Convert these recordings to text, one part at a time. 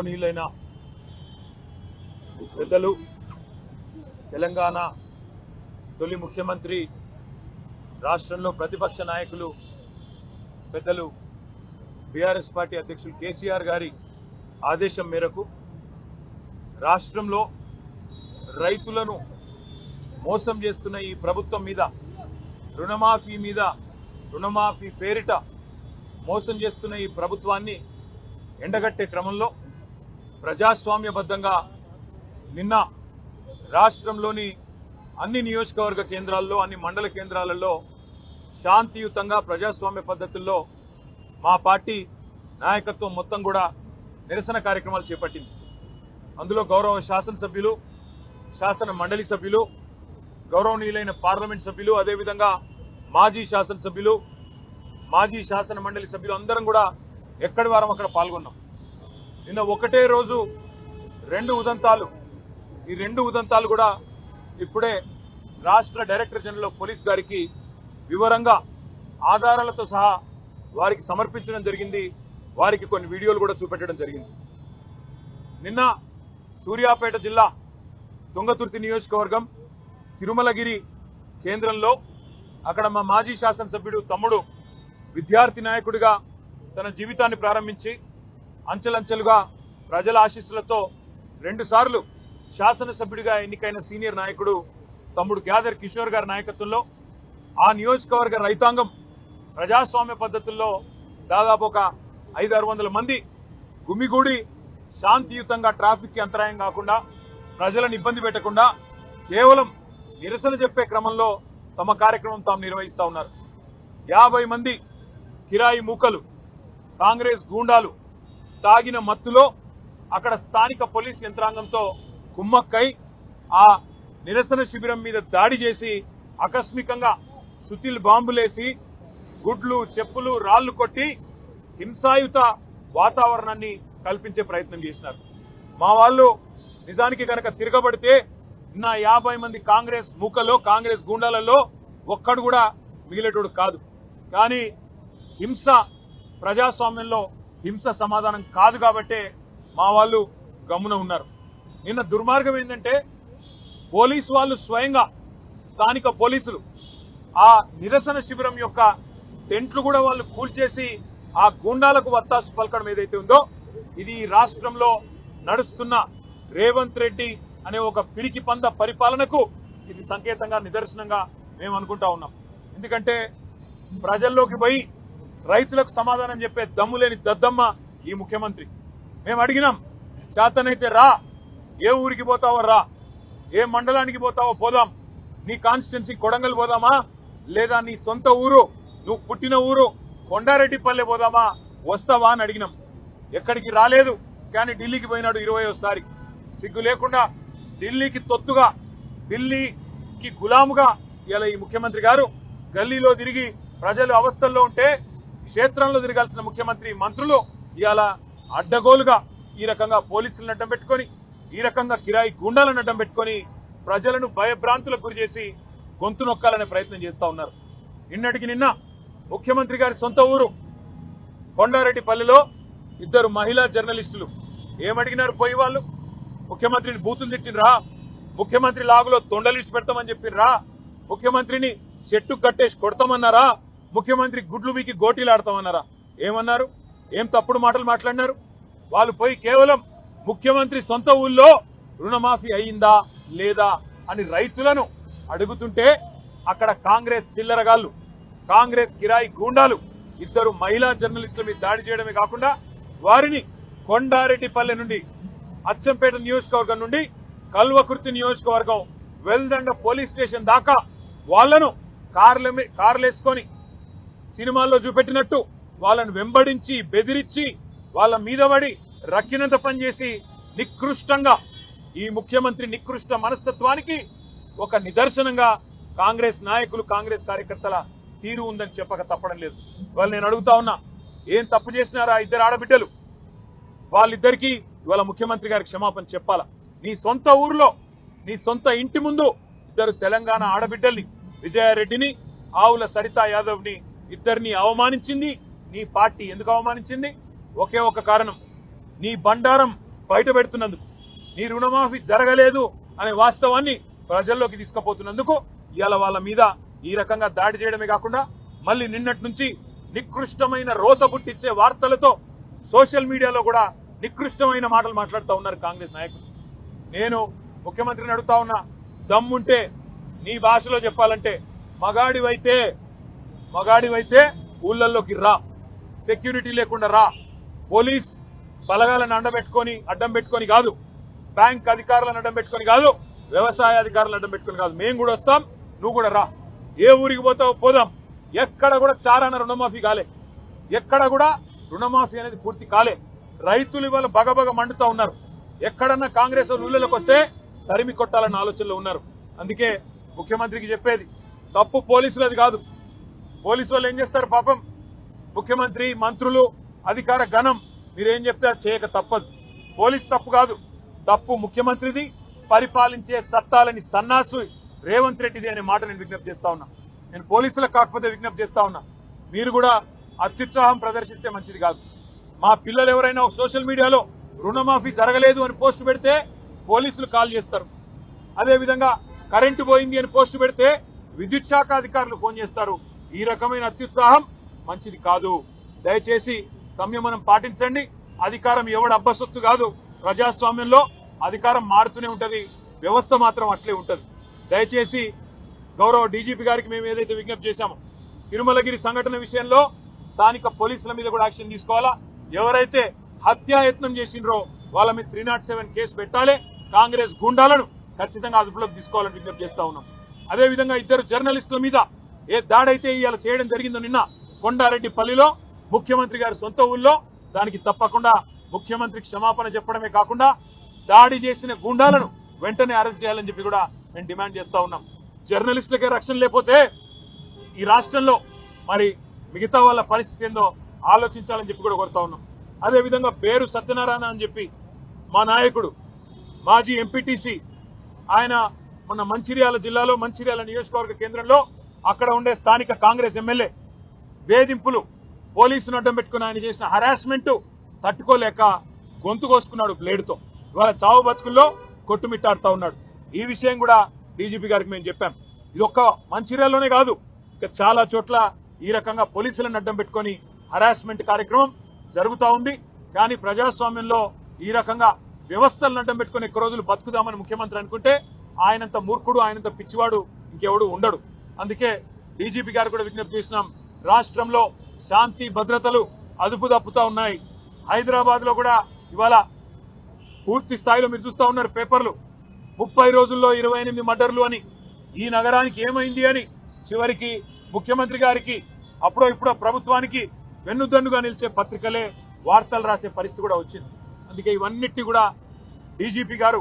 గౌరవనీయులైన పెద్దలు తెలంగాణ తొలి ముఖ్యమంత్రి రాష్ట్రంలో ప్రతిపక్ష నాయకులు పెద్దలు బీఆర్ఎస్ పార్టీ అధ్యక్షులు కేసీఆర్ గారి ఆదేశం మేరకు రాష్ట్రంలో రైతులను మోసం చేస్తున్న ఈ ప్రభుత్వం మీద రుణమాఫీ మీద రుణమాఫీ పేరిట మోసం చేస్తున్న ఈ ప్రభుత్వాన్ని ఎండగట్టే క్రమంలో ప్రజాస్వామ్యబద్ధంగా నిన్న రాష్ట్రంలోని అన్ని నియోజకవర్గ కేంద్రాల్లో అన్ని మండల కేంద్రాలలో శాంతియుతంగా ప్రజాస్వామ్య పద్ధతుల్లో మా పార్టీ నాయకత్వం మొత్తం కూడా నిరసన కార్యక్రమాలు చేపట్టింది. అందులో గౌరవ శాసనసభ్యులు శాసన మండలి సభ్యులు గౌరవనీయులైన పార్లమెంట్ సభ్యులు అదేవిధంగా మాజీ శాసనసభ్యులు మాజీ శాసన మండలి సభ్యులు అందరం కూడా ఎక్కడి వారం అక్కడ పాల్గొన్నాం. నిన్న ఒకటే రోజు రెండు ఉదంతాలు. ఈ రెండు ఉదంతాలు కూడా ఇప్పుడే రాష్ట్ర డైరెక్టర్ జనరల్ ఆఫ్ పోలీస్ గారికి వివరంగా ఆధారాలతో సహా వారికి సమర్పించడం జరిగింది. వారికి కొన్ని వీడియోలు కూడా చూపెట్టడం జరిగింది. నిన్న సూర్యాపేట జిల్లా తుంగతుర్తి నియోజకవర్గం తిరుమలగిరి కేంద్రంలో అక్కడ మా మాజీ శాసనసభ్యుడు తమ్ముడు విద్యార్థి నాయకుడిగా తన జీవితాన్ని ప్రారంభించి అంచెలంచెలుగా ప్రజల ఆశీస్సులతో రెండుసార్లు శాసనసభ్యుడిగా ఎన్నికైన సీనియర్ నాయకుడు తమ్ముడు గ్యాదర్ కిషోర్ గారి నాయకత్వంలో ఆ నియోజకవర్గ రైతాంగం ప్రజాస్వామ్య పద్ధతుల్లో దాదాపు ఒక ఐదు ఆరు వందల మంది గుమిగూడి శాంతియుతంగా ట్రాఫిక్కి అంతరాయం కాకుండా ప్రజలను ఇబ్బంది పెట్టకుండా కేవలం నిరసన చెప్పే క్రమంలో తమ కార్యక్రమం తాము నిర్వహిస్తా ఉన్నారు. యాభై మంది కిరాయి మూకలు కాంగ్రెస్ గూండాలు తాగిన మత్తులో అక్కడ స్థానిక పోలీస్ యంత్రాంగంతో కుమ్మక్కై ఆ నిరసన శిబిరం మీద దాడి చేసి ఆకస్మికంగా సుతిల్ బాంబులేసి గుడ్లు చెప్పులు రాళ్ళు కొట్టి హింసాయుత వాతావరణాన్ని కల్పించే ప్రయత్నం చేసినారు. మా వాళ్ళు నిజానికి కనుక తిరగబడితే నిన్న యాభై మంది కాంగ్రెస్ మూకలో కాంగ్రెస్ గూండాలలో ఒక్కడు కూడా మిగిలేటోడు కాదు. కానీ హింస ప్రజాస్వామ్యంలో హింస సమాధానం కాదు కాబట్టే మా వాళ్ళు గమ్మున ఉన్నారు. నిన్న దుర్మార్గం ఏంటంటే పోలీసు వాళ్ళు స్వయంగా స్థానిక పోలీసులు ఆ నిరసన శిబిరం యొక్క టెంట్లు కూడా వాళ్ళు కూల్చేసి ఆ గూండాలకు వత్తాసు పలకడం ఏదైతే ఉందో ఇది రాష్ట్రంలో నడుస్తున్న రేవంత్ రెడ్డి అనే ఒక పిరికి పంద పరిపాలనకు ఇది సంకేతంగా నిదర్శనంగా మేము అనుకుంటా ఉన్నాం. ఎందుకంటే ప్రజల్లోకి పోయి రైతులకు సమాధానం చెప్పే దమ్ము లేని దద్దమ్మ ఈ ముఖ్యమంత్రి. మేము అడిగినాం చేతనైతే రా ఏ ఊరికి పోతావో రా ఏ మండలానికి పోతావో పోదాం నీ కాన్స్టిట్యున్సీ కొడంగల్ పోదామా లేదా నీ సొంత ఊరు నువ్వు పుట్టిన ఊరు కొండారెడ్డిపల్లె పోదామా వస్తావా? అని అడిగినాం. ఎక్కడికి రాలేదు కానీ ఢిల్లీకి పోయినాడు ఇరవయోసారి సిగ్గు లేకుండా ఢిల్లీకి తొత్తుగా ఢిల్లీకి గులాముగా ఇలా ఈ ముఖ్యమంత్రి గారు గల్లీలో తిరిగి ప్రజలు అవస్థల్లో ఉంటే క్షేత్రంలో తిరగాల్సిన ముఖ్యమంత్రి మంత్రులు ఇవాళ అడ్డగోలుగా ఈ రకంగా పోలీసులను అడ్డం పెట్టుకొని ఈ రకంగా కిరాయి గుండాలను అడ్డం పెట్టుకొని ప్రజలను భయభ్రాంతులకు గురి చేసి గొంతు నొక్కాలనే ప్రయత్నం చేస్తా ఉన్నారు. నిన్నటికి నిన్న ముఖ్యమంత్రి గారి సొంత ఊరు కొండారెడ్డిపల్లిలో ఇద్దరు మహిళా జర్నలిస్టులు ఏమడిగినారు పోయి వాళ్ళు? ముఖ్యమంత్రిని బూతులు తిట్టినరా ముఖ్యమంత్రి లాగులో తొండలిసి పెడతామని చెప్పిర్రా? ముఖ్యమంత్రిని చెట్టు కట్టేసి కొడతామన్నారా? ముఖ్యమంత్రి గుడ్లు వీకి గోటీలాడతామన్నారా? ఏమన్నారు? ఏం తప్పుడు మాటలు మాట్లాడినారు? వాళ్ళు పోయి కేవలం ముఖ్యమంత్రి సొంత ఊళ్ళో రుణమాఫీ అయిందా లేదా అని రైతులను అడుగుతుంటే అక్కడ కాంగ్రెస్ చిల్లరగాళ్ళు కాంగ్రెస్ కిరాయి గూండాలు ఇద్దరు మహిళా జర్నలిస్టుల మీద దాడి చేయడమే కాకుండా వారిని కొండారెడ్డిపల్లె నుండి అచ్చంపేట నియోజకవర్గం నుండి కల్వకుర్తి నియోజకవర్గం వెల్దండ పోలీస్ స్టేషన్ దాకా వాళ్ళను కార్ల కార్లు కార్లేసుకొని సినిమాల్లో చూపెట్టినట్టు వాళ్ళను వెంబడించి బెదిరించి వాళ్ళ మీద పడి రక్కినంత పనిచేసి నికృష్టంగా ఈ ముఖ్యమంత్రి నికృష్ట మనస్తత్వానికి ఒక నిదర్శనంగా కాంగ్రెస్ నాయకులు కాంగ్రెస్ కార్యకర్తల తీరు ఉందని చెప్పక తప్పడం లేదు. వాళ్ళు నేను అడుగుతా ఉన్నా ఏం తప్పు చేసినారా ఇద్దరు ఆడబిడ్డలు? వాళ్ళిద్దరికీ ఇవాళ ముఖ్యమంత్రి గారికి క్షమాపణ చెప్పాలా? నీ సొంత ఊర్లో నీ సొంత ఇంటి ముందు ఇద్దరు తెలంగాణ ఆడబిడ్డల్ని విజయారెడ్డిని ఆవుల సరితా యాదవ్ని ఇద్దరిని అవమానించింది నీ పార్టీ ఎందుకు అవమానించింది? ఒకే ఒక కారణం. నీ బండారం బయట పెడుతున్నందుకు నీ రుణమాఫీ జరగలేదు అనే వాస్తవాన్ని ప్రజల్లోకి తీసుకుపోతున్నందుకు ఇవాళ వాళ్ళ మీద ఈ రకంగా దాడి చేయడమే కాకుండా మళ్ళీ నిన్నటి నుంచి నికృష్టమైన రోత గుట్టిచ్చే వార్తలతో సోషల్ మీడియాలో కూడా నికృష్టమైన మాటలు మాట్లాడుతూ ఉన్నారు కాంగ్రెస్ నాయకులు. నేను ముఖ్యమంత్రిని అడుగుతా ఉన్నా దమ్ముంటే నీ భాషలో చెప్పాలంటే మగాడివైతే మగాడివైతే ఊళ్ళల్లోకి రా. సెక్యూరిటీ లేకుండా రా. పోలీస్ బలగాలను అండబెట్టుకొని అడ్డం పెట్టుకొని కాదు. బ్యాంక్ అధికారులను అడ్డం పెట్టుకొని కాదు. వ్యవసాయ అధికారులను అడ్డం పెట్టుకొని కాదు. మేము కూడా వస్తాం నువ్వు కూడా రా. ఏ ఊరికి పోతావు పోదాం. ఎక్కడ కూడా చారాన రుణమాఫీ కాలే. ఎక్కడ కూడా రుణమాఫీ అనేది పూర్తి కాలే. రైతులు ఇవాళ బగబగ మండుతా ఉన్నారు. ఎక్కడన్నా కాంగ్రెస్ ఊళ్ళలోకి వస్తే తరిమి కొట్టాలన్న ఆలోచనలో ఉన్నారు. అందుకే ముఖ్యమంత్రికి చెప్పేది తప్పు పోలీసులది కాదు. పోలీసు వాళ్ళు ఏం చేస్తారు పాపం? ముఖ్యమంత్రి మంత్రులు అధికార గణం మీరేం చెప్తే చేయక తప్పదు. పోలీస్ తప్పు కాదు. తప్పు ముఖ్యమంత్రిది పరిపాలించే సత్తాలని సన్నాసు రేవంత్ రెడ్డిది అనే మాట నేను విజ్ఞప్తి చేస్తా ఉన్నా. నేను పోలీసులకు కాకపోతే విజ్ఞప్తి చేస్తా ఉన్నా. మీరు కూడా అత్యుత్సాహం ప్రదర్శిస్తే మంచిది కాదు. మా పిల్లలు ఎవరైనా ఒక సోషల్ మీడియాలో రుణమాఫీ జరగలేదు అని పోస్ట్ పెడితే పోలీసులు కాల్ చేస్తారు. అదేవిధంగా కరెంటు పోయింది అని పోస్ట్ పెడితే విద్యుత్ శాఖ అధికారులు ఫోన్ చేస్తారు. ఈ రకమైన అత్యుత్సాహం మంచిది కాదు. దయచేసి సంయమనం పాటించండి. అధికారం ఎవడు అబ్బసొత్తు కాదు. ప్రజాస్వామ్యంలో అధికారం మారుతూనే ఉంటది. వ్యవస్థ మాత్రం అట్లే ఉంటది. దయచేసి గౌరవ డీజీపీ గారికి మేము ఏదైతే విజ్ఞప్తి చేశామో తిరుమలగిరి సంఘటన విషయంలో స్థానిక పోలీసుల మీద కూడా యాక్షన్ తీసుకోవాలా? ఎవరైతే హత్యాయత్నం చేసిండ్రో వాళ్ళ మీద త్రీ నాట్ సెవెన్ కేసు పెట్టాలి. కాంగ్రెస్ గుండాలను ఖచ్చితంగా అదుపులోకి తీసుకోవాలని విజ్ఞప్తి చేస్తా ఉన్నాం. అదే విధంగా ఇద్దరు జర్నలిస్టుల మీద ఏ దాడైతే ఇవాళ చేయడం జరిగిందో నిన్న కొండారెడ్డి పల్లిలో ముఖ్యమంత్రి గారి సొంత ఊళ్ళో దానికి తప్పకుండా ముఖ్యమంత్రికి క్షమాపణ చెప్పడమే కాకుండా దాడి చేసిన గుండాలను వెంటనే అరెస్ట్ చేయాలని చెప్పి కూడా మేము డిమాండ్ చేస్తా ఉన్నాం. జర్నలిస్టులకే రక్షణ లేకపోతే ఈ రాష్ట్రంలో మరి మిగతా వాళ్ళ పరిస్థితి ఏందో ఆలోచించాలని చెప్పి కూడా కోరుతా ఉన్నాం. అదే విధంగా పేరు సత్యనారాయణ అని చెప్పి మా నాయకుడు మాజీ ఎంపీటీసీ ఆయన మొన్న మంచిర్యాల జిల్లాలో మంచిర్యాల నియోజకవర్గ కేంద్రంలో అక్కడ ఉండే స్థానిక కాంగ్రెస్ ఎమ్మెల్యే వేధింపులు పోలీసును అడ్డం పెట్టుకుని ఆయన చేసిన హరాస్మెంట్ తట్టుకోలేక గొంతు కోసుకున్నాడు బ్లేడ్తో. ఇవాళ చావు బతుకుల్లో కొట్టుమిట్టాడుతా ఉన్నాడు. ఈ విషయం కూడా డీజీపీ గారికి మేము చెప్పాం. ఇది ఒక్క మంచిర్యాలలోనే కాదు. ఇక చాలా చోట్ల ఈ రకంగా పోలీసులను అడ్డం పెట్టుకొని హరాస్మెంట్ కార్యక్రమం జరుగుతూ ఉంది. కానీ ప్రజాస్వామ్యంలో ఈ రకంగా వ్యవస్థలను అడ్డం పెట్టుకుని ఎక్కువ రోజులు బతుకుదామని ముఖ్యమంత్రి అనుకుంటే ఆయనంత మూర్ఖుడు ఆయనంత పిచ్చివాడు ఇంకెవడు ఉండడు. అందుకే డీజీపీ గారు కూడా విజ్ఞప్తి చేసినాం రాష్ట్రంలో శాంతి భద్రతలు అదుపు తప్పుతా ఉన్నాయి. హైదరాబాద్లో కూడా ఇవాళ పూర్తి స్థాయిలో మీరు చూస్తూ ఉన్నారు పేపర్లు. ముప్పై రోజుల్లో ఇరవై ఎనిమిది మర్డర్లు అని. ఈ నగరానికి ఏమైంది అని చివరికి ముఖ్యమంత్రి గారికి అప్పుడో ఇప్పుడో ప్రభుత్వానికి వెన్నుదన్నుగా నిలిచే పత్రికలే వార్తలు రాసే పరిస్థితి కూడా వచ్చింది. అందుకే ఇవన్నిటి కూడా డీజీపీ గారు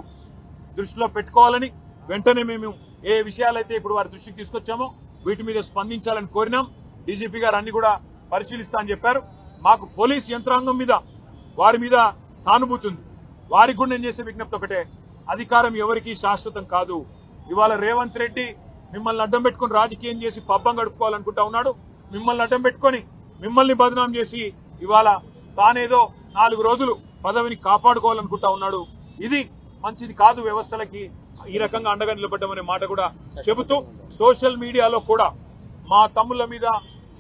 దృష్టిలో పెట్టుకోవాలని వెంటనే మేము ఏ విషయాలైతే ఇప్పుడు వారి దృష్టికి తీసుకొచ్చామో వీటి మీద స్పందించాలని కోరినాం. డీజీపీ గారు అన్ని కూడా పరిశీలిస్తా అని చెప్పారు. మాకు పోలీస్ యంత్రాంగం మీద వారి మీద సానుభూతి ఉంది. వారికి కూడా నేను చేసే విజ్ఞప్తి ఒకటే. అధికారం ఎవరికీ శాశ్వతం కాదు. ఇవాళ రేవంత్ రెడ్డి మిమ్మల్ని అడ్డం పెట్టుకుని రాజకీయం చేసి పబ్బం గడుపుకోవాలనుకుంటా ఉన్నాడు. మిమ్మల్ని అడ్డం పెట్టుకొని మిమ్మల్ని బదనాం చేసి ఇవాళ తానేదో నాలుగు రోజులు పదవిని కాపాడుకోవాలనుకుంటా ఉన్నాడు. ఇది మంచిది కాదు వ్యవస్థలకి. ఈ రకంగా అండగా నిలబడ్డమనే మాట కూడా చెబుతూ సోషల్ మీడియాలో కూడా మా తమ్ముళ్ళ మీద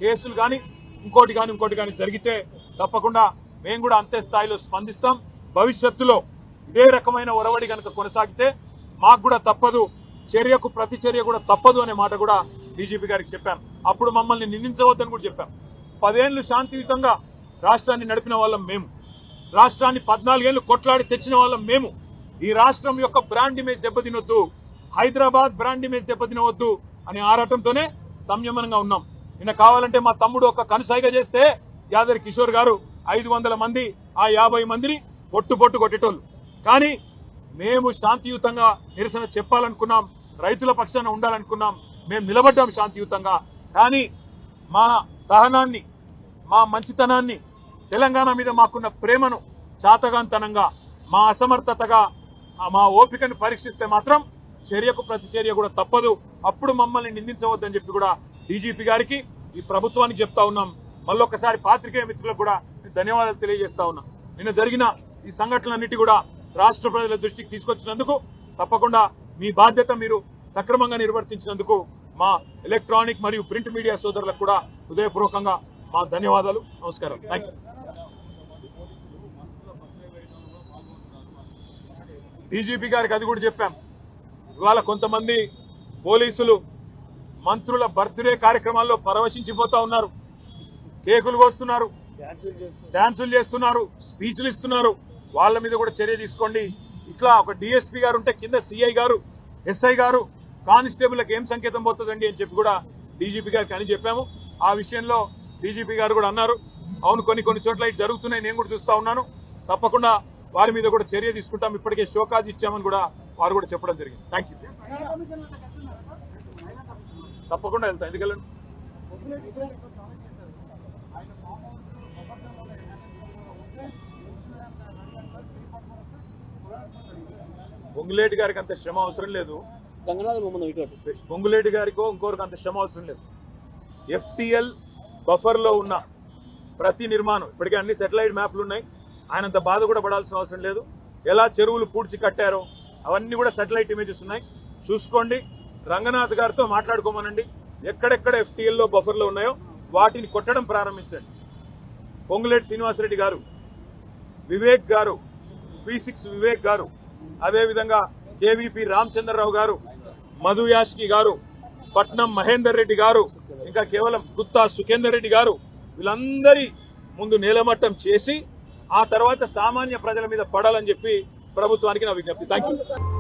కేసులు కానీ ఇంకోటి కానీ ఇంకోటి కానీ జరిగితే తప్పకుండా మేము కూడా అంతే స్థాయిలో స్పందిస్తాం. భవిష్యత్తులో ఇదే రకమైన ఒరవడి కనుక కొనసాగితే మాకు కూడా తప్పదు చర్యకు ప్రతి చర్య కూడా తప్పదు అనే మాట కూడా డీజీపీ గారికి చెప్పాను. అప్పుడు మమ్మల్ని నిందించవద్దని కూడా చెప్పాం. పదేళ్ళు శాంతియుతంగా రాష్ట్రాన్ని నడిపిన వాళ్ళం మేము. రాష్ట్రాన్ని పద్నాలుగేళ్ళు కొట్లాడి తెచ్చిన వాళ్ళం మేము. ఈ రాష్ట్రం యొక్క బ్రాండ్ ఇమేజ్ దెబ్బతినొద్దు. హైదరాబాద్ బ్రాండ్ ఇమేజ్ దెబ్బతినవద్దు అనే ఆరాటంతోనే సంయమనంగా ఉన్నాం. నిన్న కావాలంటే మా తమ్ముడు ఒక కనుసైగ చేస్తే యాదరి కిషోర్ గారు ఐదు వందల మంది ఆ యాభై మందిని పొట్టు పొట్టు కొట్టేటోళ్ళు. కానీ మేము శాంతియుతంగా నిరసన చెప్పాలనుకున్నాం రైతుల పక్షాన ఉండాలనుకున్నాం మేము నిలబడ్డాం శాంతియుతంగా. కానీ మా సహనాన్ని మా మంచితనాన్ని తెలంగాణ మీద మాకున్న ప్రేమను చాతగాంతనంగా మా అసమర్థతగా మా ఓపికను పరీక్షిస్తే మాత్రం చర్యకు ప్రతిచర్య కూడా తప్పదు. అప్పుడు మమ్మల్ని నిందించవద్దని చెప్పి కూడా డీజీపీ గారికి ఈ ప్రభుత్వానికి చెప్తా ఉన్నాం. మళ్ళొకసారి పాత్రికేయ మిత్రులకు కూడా ధన్యవాదాలు తెలియజేస్తా ఉన్నా. నిన్న జరిగిన ఈ సంఘటనలన్నిటి కూడా రాష్ట్ర ప్రజల దృష్టికి తీసుకొచ్చినందుకు తప్పకుండా మీ బాధ్యత మీరు సక్రమంగా నిర్వర్తించినందుకు మా ఎలక్ట్రానిక్ మరియు ప్రింట్ మీడియా సోదరులకు కూడా హృదయపూర్వకంగా మా ధన్యవాదాలు నమస్కారం థ్యాంక్ డీజీపీ గారికి అది కూడా చెప్పాం. ఇవాళ కొంతమంది పోలీసులు మంత్రుల బర్త్డే కార్యక్రమాల్లో పరవశించిపోతా ఉన్నారు. కేకులు కోస్తున్నారు. డాన్సులు చేస్తున్నారు. స్పీచ్లు ఇస్తున్నారు. వాళ్ళ మీద కూడా చర్య తీసుకోండి. ఇట్లా ఒక డిఎస్పీ గారు ఉంటే కింద సిఐ గారు ఎస్ఐ గారు కానిస్టేబుల్కి ఏం సంకేతం పోతుందండి అని చెప్పి కూడా డీజీపీ గారికి అని చెప్పాము. ఆ విషయంలో డీజీపీ గారు కూడా అన్నారు. అవును కొన్ని కొన్ని చోట్ల ఇటు జరుగుతున్నాయి. నేను కూడా చూస్తా ఉన్నాను. తప్పకుండా వారి మీద కూడా చర్య తీసుకుంటాం. ఇప్పటికే షోకాజ్ ఇచ్చామని కూడా వారు కూడా చెప్పడం జరిగింది. థ్యాంక్ యూ తప్పకుండా వెళ్తాం. ఎందుకు వెళ్ళండి పొంగులేటి గారికి అంత శ్రమ అవసరం లేదు. పొంగులేటి గారికో ఇంకోరికి అంత శ్రమ అవసరం లేదు. ఎఫ్టిఎల్ బఫర్లో ఉన్న ప్రతి నిర్మాణం ఇప్పటికే అన్ని సెటిలైట్ మ్యాప్లు ఉన్నాయి. ఆయనంత బాధ కూడా పడాల్సిన అవసరం లేదు. ఎలా చెరువులు పూడ్చి కట్టారో అవన్నీ కూడా సెటిలైట్ ఇమేజెస్ ఉన్నాయి. చూసుకోండి. రంగనాథ్ గారితో మాట్లాడుకోమనండి. ఎక్కడెక్కడ ఎఫ్టీఎల్లో బఫర్లు ఉన్నాయో వాటిని కొట్టడం ప్రారంభించండి. పొంగులేటి శ్రీనివాసరెడ్డి గారు వివేక్ గారు పి సిక్స్ వివేక్ గారు అదేవిధంగా కేవీపీ రామచంద్రరావు గారు మధు యాష్కి గారు పట్నం మహేందర్ రెడ్డి గారు ఇంకా కేవలం గుత్తా సుఖేందర్ రెడ్డి గారు వీళ్ళందరి ముందు నేలమట్టం చేసి ఆ తర్వాత సామాన్య ప్రజల మీద పడాలని చెప్పి ప్రభుత్వానికి నా విజ్ఞప్తి. Thank you